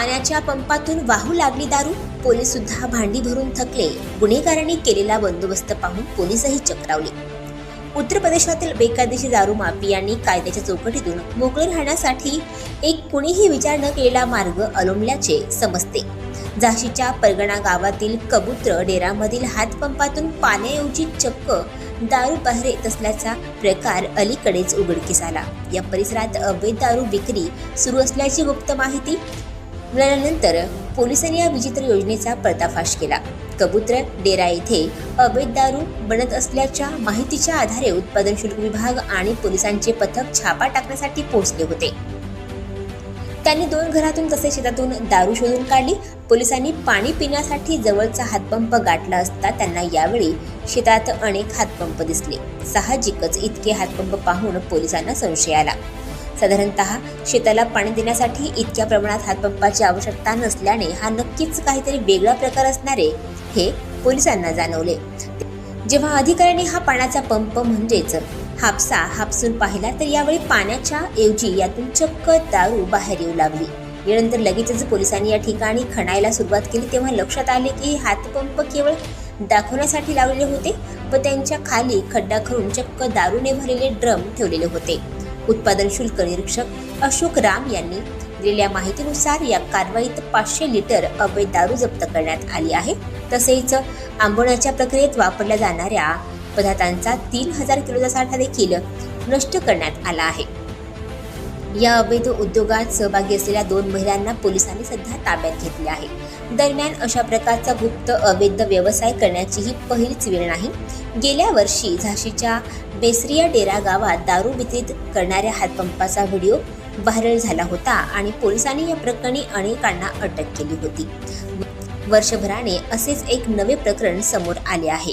पाण्याच्या पंपातून वाहू लागली दारू पोलीस सुद्धा भांडी भरून थकले. गुन्हेगारांनी केलेला बंदोबस्त पाहून पोलीसही चक्रावले. उत्तर प्रदेशातील बेकायदेशीर दारू माफियांनी कायद्याच्या चौकटीतून मोकळे राहण्यासाठी एक कुणीही विचार न केलेला मार्ग अवलंबल्याचे समजते. झाशीच्या परगणा गावातील कबुत्र डेरामधील हातपंपातून पाण्याऐवजी चक्क दारू बाहेर येत असल्याचा प्रकार अलीकडेच उघडकीस आला. या परिसरात अवैध दारू विक्री सुरू असल्याची गुप्त माहिती मिळाल्यानंतर पोलिसांनी या विचित्र योजनेचा पर्दाफाश केला. कबूतर डेरा येथे अवैध दारू बनत असल्याच्या माहितीच्या आधारे उत्पादन शुल्क विभाग आणि पोलिसांचे पथक छापा टाकण्यासाठी पोहोचले होते. त्यांनी दोन घरातून तसेच शेतातून दारू शोधून काढली. पोलिसांनी पाणी पिण्यासाठी जवळचा हातपंप गाठला असता त्यांना यावेळी शेतात अनेक हातपंप दिसले. साहजिकच इतके हातपंप पाहून पोलिसांना संशय आला. साधारणतः शेताला पाणी देण्यासाठी इतक्या प्रमाणात हातपंपाची आवश्यकता नसल्याने हा नक्कीच काहीतरी वेगळा प्रकार असणारे हे पोलिसांना जाणवले. जेव्हा अधिकाऱ्यांनी हा पाण्याचा पंप म्हणजेच हापसा हापसून पाहिला तर यावेळी पाण्याच्या ऐवजी यातून चक्क दारू बाहेर येऊ लागली. यानंतर लगेचच पोलिसांनी या ठिकाणी खणायला सुरुवात केली. तेव्हा लक्षात आले की हातपंप केवळ दाखवण्यासाठी लावलेले होते व त्यांच्या खाली खड्डा खरून चक्क दारूने भरलेले ड्रम ठेवलेले होते. उत्पादन शुल्क निरीक्षक अशोक राम यांनी दिलेल्या माहितीनुसार या कारवाईत पाचशे लिटर अवैध दारू जप्त करण्यात आली आहे. तसेच आंबवण्याच्या प्रक्रियेत वापरल्या जाणाऱ्या पदार्थांचा तीन हजार किलोचा साठा देखील नष्ट करण्यात आला आहे. या अवैध उद्योगात सहभागी असलेल्या दोन महिलांना पोलिसांनी सध्या ताब्यात घेतले आहे. दरम्यान अशा प्रकारचा गुप्त अवैध व्यवसाय करण्याची ही पहिलीच वेळ नाही. गेल्या वर्षी झाशीच्या बेसरिया डेरा गावात दारू वितरित करणाऱ्या हातपंपाचा व्हिडिओ व्हायरल झाला होता आणि पोलिसांनी या प्रकरणी अनेकांना अटक केली होती. वर्षभराने असेच एक नवे प्रकरण समोर आले आहे.